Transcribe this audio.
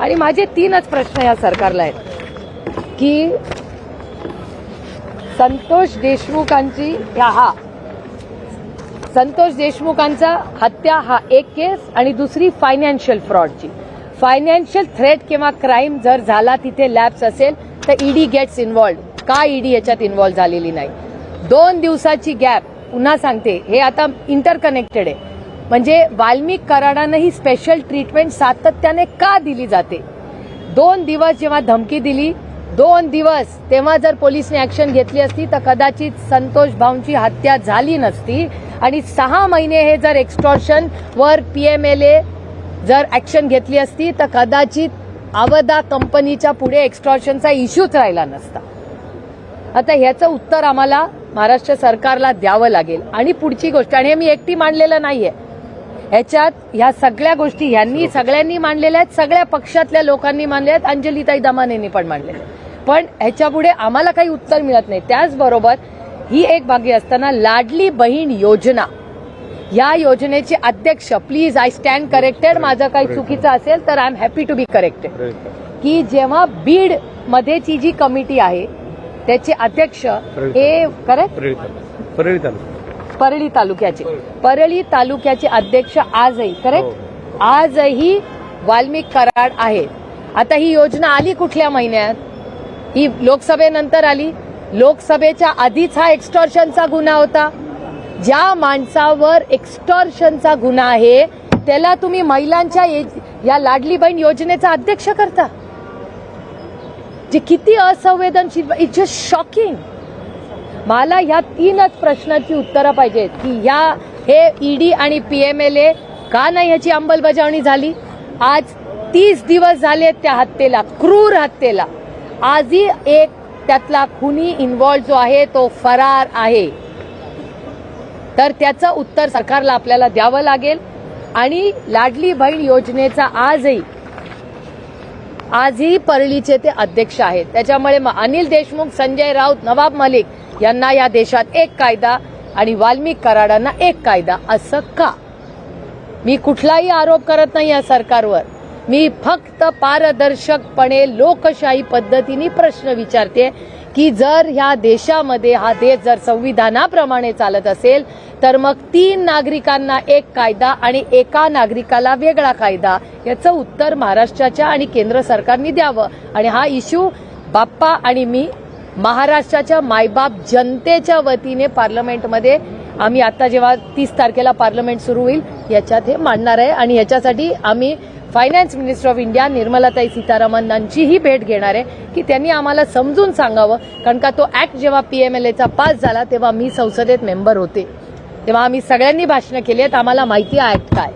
आणि माझे तीनच प्रश्न या सरकारला आहेत. की संतोष देशमुखांची ह्या हा. संतोष देशमुखांचा हत्या हा एक केस आणि दुसरी फायनान्शियल फ्रॉडची फायनान्शियल थ्रेट किंवा क्राईम जर झाला तिथे लॅब्स असेल तर ईडी गेट्स इन्व्हॉल्ड का ईडी याच्यात इन्व्हॉल्व झालेली नाही? दोन दिवसाची गॅप पुन्हा सांगते हे आता इंटरकनेक्टेड आहे. म्हणजे वाल्मिक कराडानं ही स्पेशल ट्रीटमेंट सातत्याने का दिली जाते? दोन दिवस जेव्हा धमकी दिली दोन दिवस तेव्हा जर पोलिसने ऍक्शन घेतली असती तर कदाचित संतोष भाऊंची हत्या झाली नसती. आणि सहा महिने हे जर एक्स्टॉर्शन वर ए जर ऍक्शन घेतली असती तर कदाचित अवधा कंपनीच्या पुढे एक्स्टॉर्शनचा इश्यूच राहिला नसता. आता ह्याचं उत्तर आम्हाला महाराष्ट्र सरकारला द्यावं लागेल. आणि पुढची गोष्ट आणि हे मी एकटी मांडलेलं नाही आहे ह्याच्यात ह्या सगळ्या गोष्टी ह्यांनी सगळ्यांनी मांडलेल्या आहेत सगळ्या पक्षातल्या लोकांनी मांडल्या आहेत अंजलीताई दमानेंनी पण मांडले पण ह्याच्या पुढे आम्हाला काही उत्तर मिळत नाही. त्याचबरोबर ही एक भागी असताना लाडली बहीण योजना. या योजनेचे अध्यक्ष प्लीज आय स्टँड करेक्टेड माझं काही चुकीचं असेल तर I am happy to be corrected की जेव्हा बीड मध्येची जी कमिटी आहे त्याचे अध्यक्ष हे करेक्ट परळी तालुका परळी तालुक्याचे. परळी तालुक्याचे अध्यक्ष आजही करेक्ट आजही वाल्मिक कराड आहेत. आता ही योजना आली कुठल्या महिन्यात? ही लोकसभेनंतर आली. लोकसभेच्या आधीच हा एक्स्टॉर्शनचा गुन्हा होता. ज्या माणसावर एक्स्टॉर्शनचा गुन्हा आहे त्याला तुम्ही महिलांच्या ये- या लाडली बहीण योजनेचा अध्यक्ष करता. जे किती असंवेदनशील इट्स जस्ट शॉकिंग मला ह्या तीनच प्रश्नाची उत्तरं पाहिजेत की ह्या हे ईडी आणि पी एम एल ए का नाही ह्याची अंमलबजावणी झाली? आज तीस दिवस झाले त्या हत्येला क्रूर हत्येला. आजही एक त्यातला खुनी इन्व्हॉल्व जो आहे तो फरार आहे. तर त्याचं उत्तर सरकारला आपल्याला द्यावं लागेल. आणि लाडली बहीण योजनेचा आजही आजही परळीचे ते अध्यक्ष आहेत. त्याच्यामुळे अनिल देशमुख संजय राऊत नवाब मलिक यांना या देशात एक कायदा आणि वाल्मिक कराडांना एक कायदा असं का? मी कुठलाही आरोप करत नाही या सरकारवर. मी फक्त पारदर्शकपणे लोकशाही पद्धतीने प्रश्न विचारते की जर ह्या देशामध्ये हा देश जर संविधानाप्रमाणे चालत असेल तर मग तीन नागरिकांना एक कायदा आणि एका नागरिकाला वेगळा कायदा याचं उत्तर महाराष्ट्राच्या आणि केंद्र सरकारने द्यावं. आणि हा इश्यू बाप्पा आणि मी महाराष्ट्राच्या मायबाप जनतेच्या वतीने पार्लमेंटमध्ये आम्ही आता जेव्हा तीस तारखेला पार्लमेंट सुरू होईल याच्यात हे मांडणार आहे. आणि याच्यासाठी आम्ही फायनान्स मिनिस्टर ऑफ इंडिया निर्मलाताई सीतारामनांचीही भेट घेणार आहे की त्यांनी आम्हाला समजून सांगावं. कारण का तो ऍक्ट जेव्हा पी एम एल एचा पास झाला तेव्हा मी संसदेत मेंबर होते. तेव्हा आम्ही सगळ्यांनी भाषणं केली आहेत. आम्हाला माहिती आहेत काय